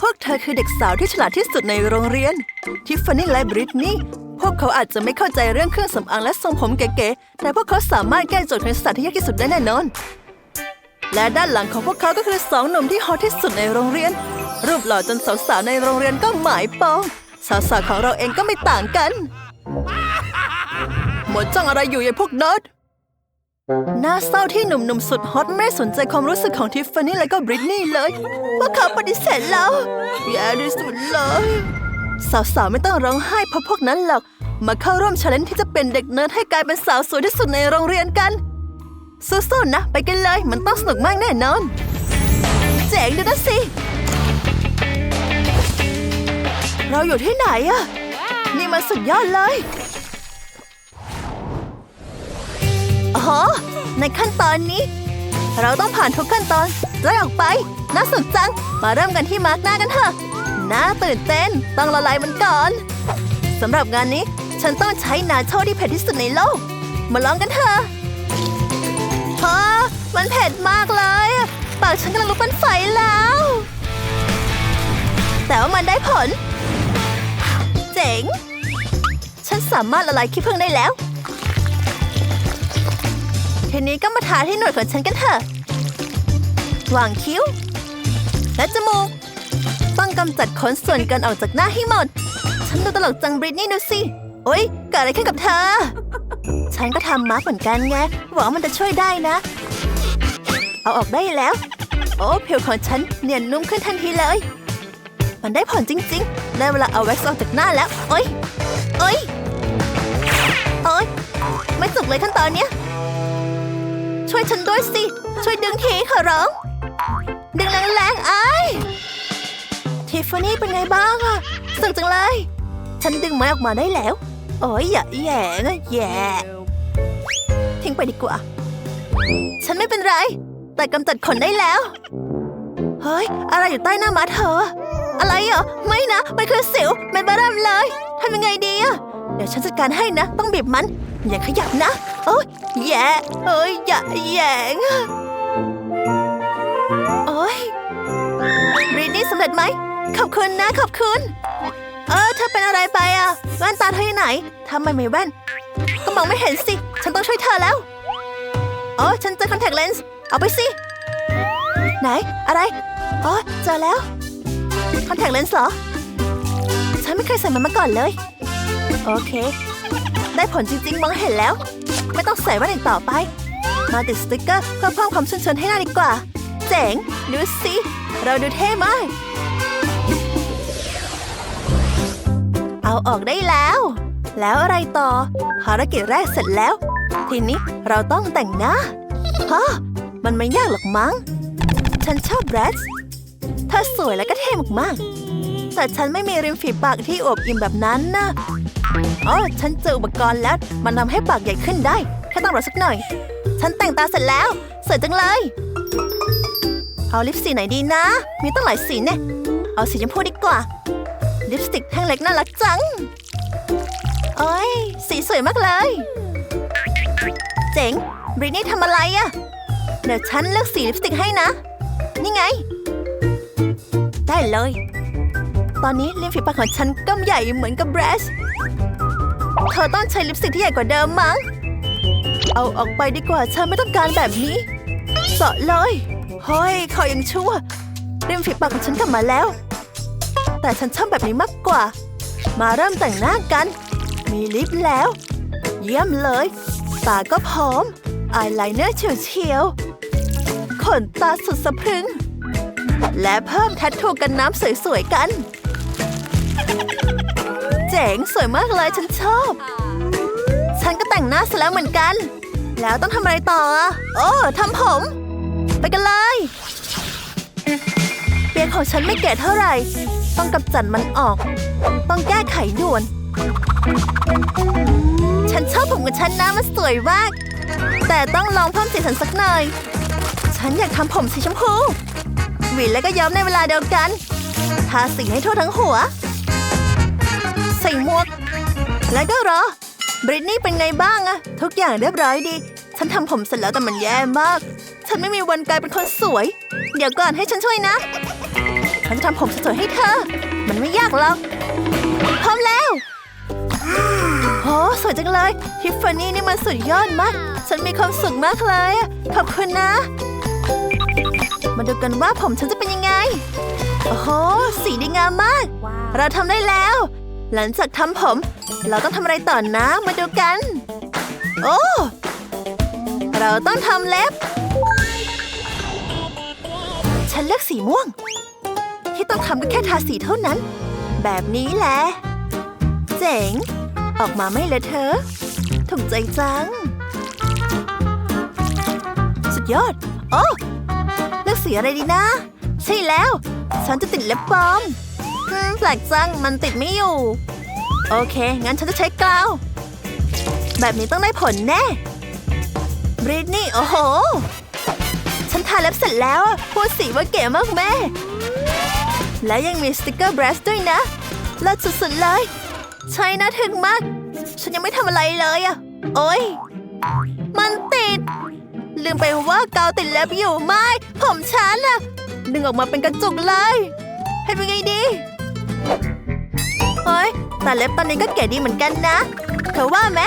พวกเธอคือเด็กสาวที่ฉลาดที่สุดในโรงเรียน ทิฟฟานี่และบริตนี่ พวกเขาอาจจะไม่เข้าใจเรื่องเครื่องสำอางและทรงผมเก๋ๆ แต่พวกเขาสามารถแก้โจทย์คณิตศาสตร์ที่ยากที่สุดได้แน่นอน และด้านหลังของพวกเขาก็คือสองหนุ่มที่ฮอตที่สุดในโรงเรียน รูปหล่อจนสาวๆในโรงเรียนก็หมายปอง สาวๆของเราเองก็ไม่ต่างกัน หมดจ้องอะไรอยู่ยายพวกเนิร์ด น่าเศร้าที่หนุ่มๆสุดฮอตไม่สนใจความรู้สึกของทิฟฟานี่และก็บริตนี่เลยพวกเขาปฏิเสธเราแย่ที่สุดเลย สาวๆไม่ต้องร้องไห้เพราะพวกนั้นหรอก มาเข้าร่วมชาเลนจ์ที่จะเป็นเด็กเนิร์ดให้กลายเป็นสาวสวยที่สุดในโรงเรียนกันสู้ๆนะ ไปกันเลย มันต้องสนุกมากแน่นอน เจ๋งดูนะสิ เราอยู่ที่ไหนอะนี่มันสุดยอดเลย ในขั้นตอนนี้ เราต้องผ่านทุกขั้นตอนไล่ออกไป น่าสนจัง มาเริ่มกันที่มาร์กหน้ากันเถอะน่าตื่นเต้น ต้องละลายมันก่อนสำหรับงานนี้ ฉันต้องใช้นาโชที่เผ็ดที่สุดในโลก มาลองกันเถอะพอมันเผ็ดมากเลย ปากฉันกำลังลุกเป็นไฟแล้ว แต่ว่ามันได้ผล เจ๋ง ฉันสามารถละลายขี้ผึ้งได้แล้ว ทีนี้ก็มาทาที่หนวดของฉันกันเถอะวางคิ้ว และจมูก ต้องกำจัดขนส่วนเกินออกจากหน้าให้หมด ฉันดูตลกจังบริตนี่ดูสิ โอ๊ยเกิดอะไรขึ้นกับเธอ ฉันก็ทำมาร์กเหมือนกันไง หวังมันจะช่วยได้นะ เอาออกได้แล้ว โอ้ผิวของฉันเนียนนุ่มขึ้นทันทีเลย มันได้ผลจริงๆ ได้เวลาเอาแว็กซ์ออกจากหน้าแล้ว โอ๊ยโอ๊ยโอ๊ยไม่สุกเลยขั้นตอนเนี้ย ช่วยฉันด้วยสิ ช่วยดึงทีขอร้อง ดึงแรงๆไอ้ทิฟฟานี่เป็นไงบ้างอะสึกจังเลย ฉันดึงไม้ออกมาได้แล้ว โอ้ยอย่าแย่นะแย่ทิ้งไปดีกว่า ฉันไม่เป็นไร แต่กำจัดขนได้แล้ว เฮ้ย อะไรอยู่ใต้หน้าม้าเธอ อะไรเหรอ ไม่นะ มันคือสิว มันบารัมเลยทำยังไงดีอะเดี๋ยวฉันจัดการให้นะ ต้องบีบมัน อย่าขยับนะ โอ้ยแย่เอ้ยอย่าแย่งโอ้ยบรีนี่สำเร็จไหม ขอบคุณนะ ขอบคุณ เออ เธอเป็นอะไรไปอะแว่นตาเธออยู่ไหนทำไมไม่แว่น ก็มองไม่เห็นสิ ฉันต้องช่วยเธอแล้วโอ้ฉันเจอคอนแทคเลนส์ เอาไปสิ ไหน อะไร อ๋อ เจอแล้ว คอนแทคเลนส์เหรอ ฉันไม่เคยใส่มันมาก่อนเลย โอเค ได้ผลจริงๆ มองเห็นแล้ว ไม่ต้องใส่แว่นอีกต่อไป มาติดสติกเกอร์เพื่อเพิ่มความชุ่มชื้นให้หน้าดีกว่า เจ๋ง ดูสิ เราดูเท่มาก เอาออกได้แล้ว แล้วอะไรต่อ ภารกิจแรกเสร็จแล้ว ทีนี้เราต้องแต่งหน้าฮะมันไม่ยากหรอกมั้ง ฉันชอบแรดเธอสวยและก็เท่มากๆแต่ฉันไม่มีริมฝีปากที่อวบอิ่มแบบนั้นนะ อ๋อฉันเจออุปกรณ์แล้ว มันทำให้ปากใหญ่ขึ้นได้ แค่ต้องรอสักหน่อย ฉันแต่งตาเสร็จแล้ว สวยจังเลย เอาลิปสีไหนดีนะ มีตั้งหลายสีเนี่ย เอาสีชมพูดีกว่า ลิปสติกแท่งเล็กน่ารักจัง โอ้ย สีสวยมากเลย เจ๋งบรินี่ทำอะไรอะเดี๋ยวฉันเลือกสีลิปสติกให้นะ นี่ไง ได้เลย ตอนนี้ริมฝีปากของฉันก็ใหญ่เหมือนกับแบรช เธอต้องใช้ลิปสติกที่ใหญ่กว่าเดิมมั้ง เอาออกไปดีกว่าฉันไม่ต้องการแบบนี้เจาะเลยเฮ้ยเขายังชั่วริมฝีปากของฉันกลับมาแล้ว แต่ฉันชอบแบบนี้มากกว่า มาเริ่มแต่งหน้ากัน มีลิปแล้ว เยี่ยมเลย ตาก็พร้อม อายไลเนอร์เฉียวๆขนตาสุดสะพรึง และเพิ่มแทททูกันน้ำสวยๆกัน เจ๋งสวยมากเลยฉันชอบ ฉันก็แต่งหน้าเสร็จแล้วเหมือนกัน แล้วต้องทำอะไรต่ออะโอ้ทำผม ไปกันเลยเปียกของฉันไม่แก่เท่าไหร่ ต้องกำจัดมันออก ต้องแก้ไขด่วน ฉันชอบผมของฉันนะมันสวยมาก แต่ต้องลองเพิ่มสีสันสักหน่อย ฉันอยากทำผมสีชมพูหวีและก็ย้อมในเวลาเดียวกัน ทาสีให้ทั่วทั้งหัว ใส่หมวก และก็รอบริตนี่เป็นไงบ้างอะทุกอย่างเรียบร้อยดี ฉันทำผมเสร็จแล้วแต่มันแย่มาก ฉันไม่มีวันกลายเป็นคนสวย เดี๋ยวก่อนให้ฉันช่วยนะ ฉันจะทำผมสวยให้เธอ มันไม่ยากหรอกพร้อมแล้วโหสวยจังเลยทิฟฟานี่นี่มันสุดยอดมาก ฉันมีความสุขมากเลยขอบคุณนะ มาดูกันว่าผมฉันจะเป็นยังไง โอ้โห สีดีงามมาก เราทำได้แล้ว หลังจากทำผม เราต้องทำอะไรต่อนะ มาดูกัน โอ้ เราต้องทำเล็บ ฉันเลือกสีม่วง ที่ต้องทำก็แค่ทาสีเท่านั้น แบบนี้แหละ เจ๋ง ออกมาไม่เลยเธอะถูกใจจัง สุดยอด โอ้ เลือกสีอะไรดีนะ ใช่แล้ว ฉันจะติดเล็บปลอม แปลกจังมันติดไม่อยู่ โอเค งั้นฉันจะใช้กาว แบบนี้ต้องได้ผลแน่บริตนี่โอ้โห ฉันทาเล็บเสร็จแล้วพูดสีว่าเก๋มากแม่ และยังมีสติกเกอร์บรสด้วยนะเลิศสุดๆเลย ใช่นะถึงมาก ฉันยังไม่ทำอะไรเลยอะ โอ้ยมันติด ลืมไปว่ากาวติดเล็บอยู่ไม่ ผมฉันอะดึงออกมาเป็นกระจุกเลย แต่เล็บตอนนี้ก็เก๋ดีเหมือนกันนะ เธอว่าไหม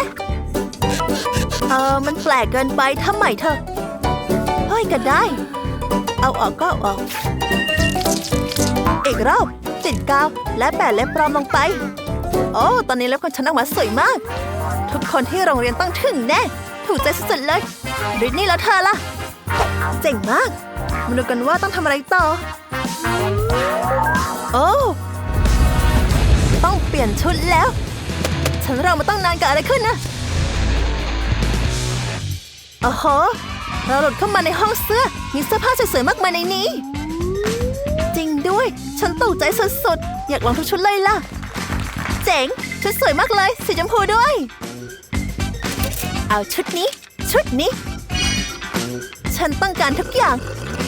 เออมันแปลกเกินไปทำไมเธอเฮ้ยก็ได้ เอาออกก็ออก อีกรอบติดกาวและแปะเล็บปลอมลงไป โอ้ ตอนนี้เล็บของฉันออกมาสวยมาก ทุกคนที่โรงเรียนต้องถึงแน่ ถูกใจสุดๆเลยบริตนี่แล้วเธอล่ะ เจ๋งมาก มาดูกันว่าต้องทำอะไรต่อ โอ้ เปลี่ยนชุดแล้ว ฉันเรามาต้องนานกับอะไรขึ้นนะโอ้โหเราหลุดเข้ามาในห้องเสื้อ มีเสื้อผ้าสวยๆมากมายในนี้ จริงด้วย ฉันตกใจสุดๆ อยากลองทุกชุดเลยล่ะ เจ๋ง ชุดสวยมากเลย สีชมพูด้วย เอาชุดนี้ ชุดนี้ ฉันต้องการทุกอย่าง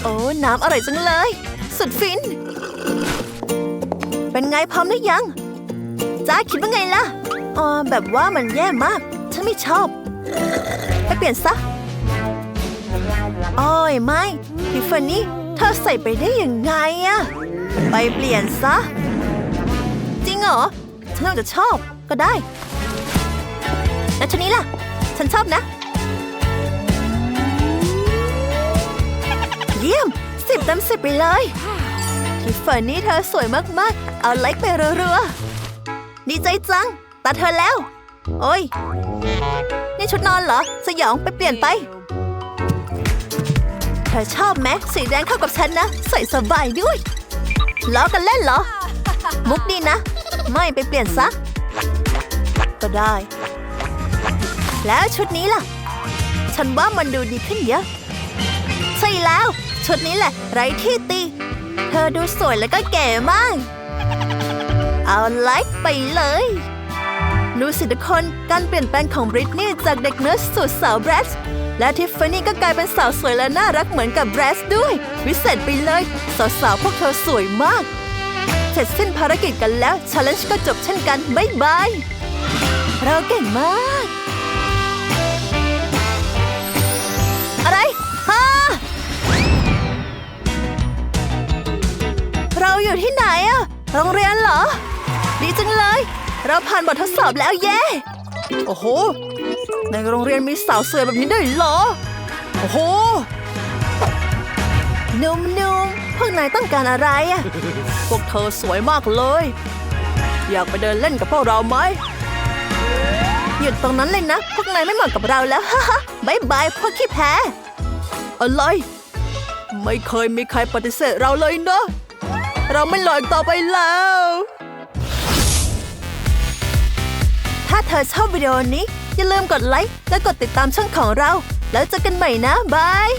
โอ้ น้ำอร่อยจังเลย สุดฟิน เป็นไงพร้อมหรือยัง จ้าคิดว่าไงล่ะอ๋อแบบว่ามันแย่มาก ฉันไม่ชอบ ไปเปลี่ยนซะโอ้ยไม่ทิฟฟานี่เธอใส่ไปได้ยังไงอะไปเปลี่ยนซะ จริงเหรอ ฉันน่าจะชอบก็ได้ แล้วชุดนี้ล่ะ ฉันชอบนะ เยี่ยมสิบเต็มสิบไปเลยทิฟฟานี่เธอสวยมาก ๆ เอาไลค์ไปรัวๆ ดีใจจังตาเธอแล้ว โอ้ย นี่ชุดนอนเหรอ สยองไปเปลี่ยนไป เธอชอบไหมสีแดงเข้ากับฉันนะ ใส่สบายด้วย ล้อกันเล่นเหรอ มุกดีนะ ไม่ไปเปลี่ยนซะ ก็ได้ แล้วชุดนี้ล่ะ ฉันว่ามันดูดีขึ้นเยอะ ใช่แล้ว ชุดนี้แหละ ไรที่ติเธอดูสวยแล้วก็เก๋มาก เอาไลค์ไปเลยดูสิทุกคนการเปลี่ยนแปลงของบริตนี่จากเด็กเนิร์สสู่สาวแบรสและทิฟฟานี่ก็กลายเป็นสาวสวยและน่ารักเหมือนกับแบรสด้วย วิเศษไปเลย สาวๆพวกเธอสวยมาก เสร็จสิ้นภารกิจกันแล้วชาเลนจ์ก็จบเช่นกันบ๊ายบายเราเก่งมาก อะไรฮะเราอยู่ที่ไหนอะโรงเรียนเหรอ จังเลย เราผ่านบททดสอบแล้วเย้โอ้โห ในโรงเรียนมีสาวสวยแบบนี้ด้วยเหรอ โอ้โหนุ่มๆพวกนายต้องการอะไรอะพวกเธอสวยมากเลย อยากไปเดินเล่นกับพวกเราไหมหยุดตรงนั้นเลยนะ พวกนายไม่เหมาะกับเราแล้วฮ่าฮ่าบายบายพวกขี้แพ้อะไรไม่เคยมีใครปฏิเสธเราเลยเนอะ เราไม่หลอกต่อไปแล้ว ถ้าเธอชอบวิดีโอนี้ อย่าลืมกดไลค์และกดติดตามช่องของเรา แล้วเจอกันใหม่นะบาย